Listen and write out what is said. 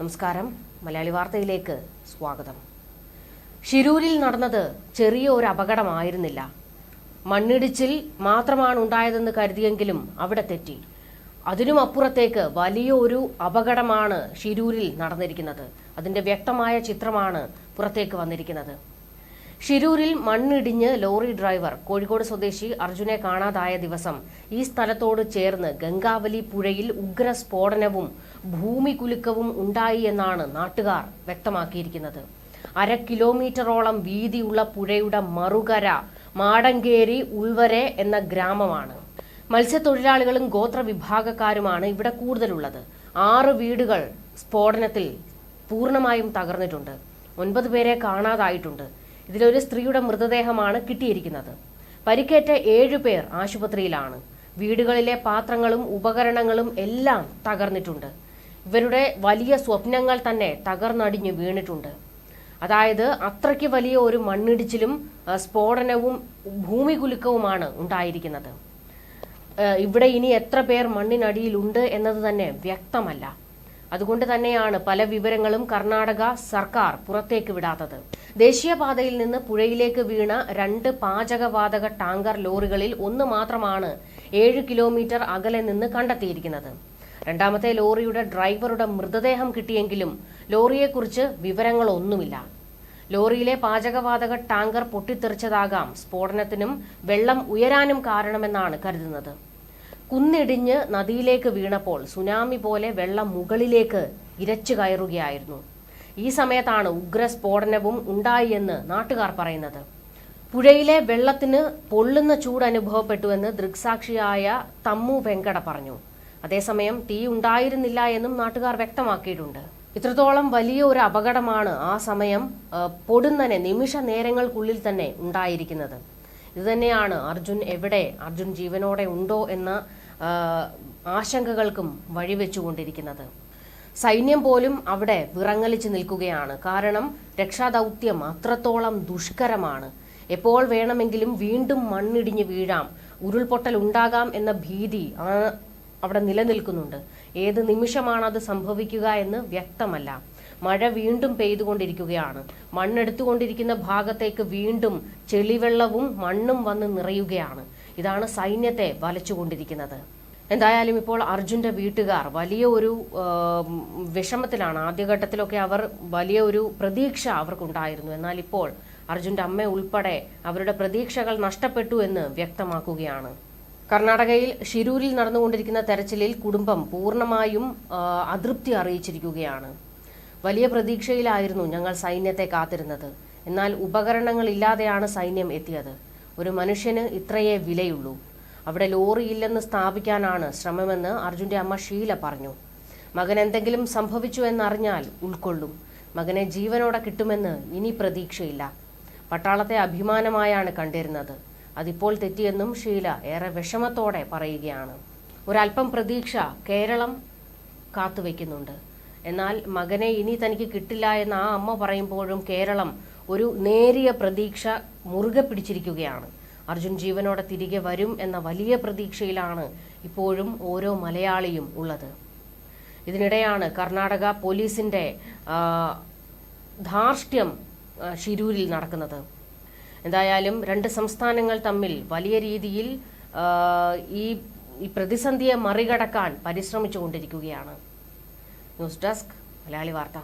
നമസ്കാരം. മലയാളി വാർത്തയിലേക്ക് സ്വാഗതം. ഷിരൂരിൽ നടന്നത് ചെറിയ ഒരു അപകടമായിരുന്നില്ല. മണ്ണിടിച്ചിൽ മാത്രമാണ് ഉണ്ടായതെന്ന് കരുതിയെങ്കിലും അവിടെ തെറ്റി. അതിനും അപ്പുറത്തേക്ക് വലിയ ഒരു അപകടമാണ് ഷിരൂരിൽ നടന്നിരിക്കുന്നത്. അതിന്റെ വ്യക്തമായ ചിത്രമാണ് പുറത്തേക്ക് വന്നിരിക്കുന്നത്. ഷിരൂരിൽ മണ്ണിടിഞ്ഞ് ലോറി ഡ്രൈവർ കോഴിക്കോട് സ്വദേശി അർജുനെ കാണാതായ ദിവസം ഈ സ്ഥലത്തോട് ചേർന്ന് ഗംഗാവലി പുഴയിൽ ഉഗ്ര സ്ഫോടനവും ഭൂമി കുലുക്കവും ഉണ്ടായി എന്നാണ് നാട്ടുകാർ വ്യക്തമാക്കിയിരിക്കുന്നത്. അര കിലോമീറ്ററോളം വീതിയുള്ള പുഴയുടെ മറുകര മാടങ്കേരി ഉൾവരെ എന്ന ഗ്രാമമാണ്. മത്സ്യത്തൊഴിലാളികളും ഗോത്ര വിഭാഗക്കാരുമാണ് ഇവിടെ കൂടുതലുള്ളത്. ആറ് വീടുകൾ സ്ഫോടനത്തിൽ പൂർണമായും തകർന്നിട്ടുണ്ട്. ഒൻപത് പേരെ കാണാതായിട്ടുണ്ട്. ഇതിലൊരു സ്ത്രീയുടെ മൃതദേഹമാണ് കിട്ടിയിരിക്കുന്നത്. പരിക്കേറ്റ ഏഴു പേർ ആശുപത്രിയിലാണ്. വീടുകളിലെ പാത്രങ്ങളും ഉപകരണങ്ങളും എല്ലാം തകർന്നിട്ടുണ്ട്. ഇവരുടെ വലിയ സ്വപ്നങ്ങൾ തന്നെ തകർന്നടിഞ്ഞു വീണിട്ടുണ്ട്. അതായത് അത്രയ്ക്ക് വലിയ ഒരു മണ്ണിടിച്ചിലും സ്ഫോടനവും ഭൂമി കുലുക്കവുമാണ് ഉണ്ടായിരിക്കുന്നത് ഇവിടെ ഇനി എത്ര പേർ മണ്ണിനടിയിലുണ്ട് എന്നത് തന്നെ വ്യക്തമല്ല. അതുകൊണ്ട് തന്നെയാണ് പല വിവരങ്ങളും കർണാടക സർക്കാർ പുറത്തേക്ക് വിടാത്തത്. ദേശീയപാതയിൽ നിന്ന് പുഴയിലേക്ക് വീണ രണ്ട് പാചകവാതക ടാങ്കർ ലോറികളിൽ ഒന്ന് മാത്രമാണ് ഏഴ് കിലോമീറ്റർ അകലെ നിന്ന് കണ്ടെത്തിയിരിക്കുന്നത്. രണ്ടാമത്തെ ലോറിയുടെ ഡ്രൈവറുടെ മൃതദേഹം കിട്ടിയെങ്കിലും ലോറിയെക്കുറിച്ച് വിവരങ്ങളൊന്നുമില്ല. ലോറിയിലെ പാചകവാതക ടാങ്കർ പൊട്ടിത്തെറിച്ചതാകാം. സ്ഫോടനത്തിനും വെള്ളം ഉയരാനും കാരണമെന്നാണ് കരുതുന്നത്. കുന്നിടിഞ്ഞ് നദിയിലേക്ക് വീണപ്പോൾ സുനാമി പോലെ വെള്ളം മുകളിലേക്ക് ഇരച്ചു കയറുകയായിരുന്നു. ഈ സമയത്താണ് ഉഗ്ര സ്ഫോടനവും ഉണ്ടായി എന്ന് നാട്ടുകാർ പറയുന്നത്. പുഴയിലെ വെള്ളത്തിന് പൊള്ളുന്ന ചൂട് അനുഭവപ്പെട്ടുവെന്ന് ദൃക്സാക്ഷിയായ തമ്മു വെങ്കട പറഞ്ഞു. അതേസമയം തീ ഉണ്ടായിരുന്നില്ല എന്നും നാട്ടുകാർ വ്യക്തമാക്കിയിട്ടുണ്ട്. ഇത്രത്തോളം വലിയ ഒരു അപകടമാണ് ആ സമയം പൊടുന്നനെ നിമിഷ നേരങ്ങൾക്കുള്ളിൽ തന്നെ ഉണ്ടായിരിക്കുന്നത്. ഇതുതന്നെയാണ് അർജുൻ എവിടെ അർജുൻ ജീവനോടെ ഉണ്ടോ എന്ന ആശങ്കകൾക്കും വഴിവെച്ചുകൊണ്ടിരിക്കുന്നത്. സൈന്യം പോലും അവിടെ വിറങ്ങലിച്ച് നിൽക്കുകയാണ്. കാരണം രക്ഷാദൗത്യം അത്രത്തോളം ദുഷ്കരമാണ്. എപ്പോൾ വേണമെങ്കിലും വീണ്ടും മണ്ണിടിഞ്ഞ് വീഴാം. ഉരുൾപൊട്ടൽ ഉണ്ടാകാം എന്ന ഭീതി അവിടെ നിലനിൽക്കുന്നുണ്ട്. ഏത് നിമിഷമാണ് അത് സംഭവിക്കുക എന്ന് വ്യക്തമല്ല. മഴ വീണ്ടും പെയ്തുകൊണ്ടിരിക്കുകയാണ്. മണ്ണെടുത്തുകൊണ്ടിരിക്കുന്ന ഭാഗത്തേക്ക് വീണ്ടും ചെളിവെള്ളവും മണ്ണും വന്ന് നിറയുകയാണ്. ഇതാണ് സൈന്യത്തെ വലച്ചുകൊണ്ടിരിക്കുന്നത്. എന്തായാലും ഇപ്പോൾ അർജുന്റെ വീട്ടുകാർ വലിയ ഒരു വിഷമത്തിലാണ്. ആദ്യഘട്ടത്തിലൊക്കെ അവർ വലിയ ഒരു പ്രതീക്ഷ അവർക്കുണ്ടായിരുന്നു. എന്നാൽ ഇപ്പോൾ അർജുന്റെ അമ്മ ഉൾപ്പെടെ അവരുടെ പ്രതീക്ഷകൾ നഷ്ടപ്പെട്ടു എന്ന് വ്യക്തമാക്കുകയാണ്. കർണാടകയിൽ ഷിരൂരിൽ നടന്നുകൊണ്ടിരിക്കുന്ന തെരച്ചിലിൽ കുടുംബം പൂർണമായും അതൃപ്തി അറിയിച്ചിരിക്കുകയാണ്. വലിയ പ്രതീക്ഷയിലായിരുന്നു ഞങ്ങൾ സൈന്യത്തെ കാത്തിരുന്നത്. എന്നാൽ ഉപകരണങ്ങൾ ഇല്ലാതെയാണ് സൈന്യം എത്തിയത്. ഒരു മനുഷ്യന് ഇത്രയേ വിലയുള്ളൂ. അവിടെ ലോറി ഇല്ലെന്ന് സ്ഥാപിക്കാനാണ് ശ്രമമെന്ന് അർജുന്റെ അമ്മ ഷീല പറഞ്ഞു. മകൻ എന്തെങ്കിലും സംഭവിച്ചു എന്നറിഞ്ഞാൽ ഉൾക്കൊള്ളും. മകനെ ജീവനോടെ കിട്ടുമെന്ന് ഇനി പ്രതീക്ഷയില്ല. പട്ടാളത്തെ അഭിമാനമായാണ് കണ്ടിരുന്നത്. അതിപ്പോൾ തെറ്റിയെന്നും ഷീല ഏറെ വിഷമത്തോടെ പറയുകയാണ്. ഒരല്പം പ്രതീക്ഷ കേരളം കാത്തുവെക്കുന്നുണ്ട്. എന്നാൽ മകനെ ഇനി തനിക്ക് കിട്ടില്ല എന്ന് ആ അമ്മ പറയുമ്പോഴും കേരളം ഒരു നേരിയ പ്രതീക്ഷ മുറുകെ പിടിച്ചിരിക്കുകയാണ്. അർജുൻ ജീവനോടെ തിരികെ വരും എന്ന വലിയ പ്രതീക്ഷയിലാണ് ഇപ്പോഴും ഓരോ മലയാളിയും ഉള്ളത്. ഇതിനിടെയാണ് കർണാടക പോലീസിന്റെ ധാർഷ്ട്യം ഷിരൂരിൽ നടക്കുന്നത്. എന്തായാലും രണ്ട് സംസ്ഥാനങ്ങൾ തമ്മിൽ വലിയ രീതിയിൽ ഈ ഈ പ്രതിസന്ധിയെ മറികടക്കാൻ പരിശ്രമിച്ചുകൊണ്ടിരിക്കുകയാണ്. ന്യൂസ് ഡെസ്ക് മലയാളി വാർത്ത.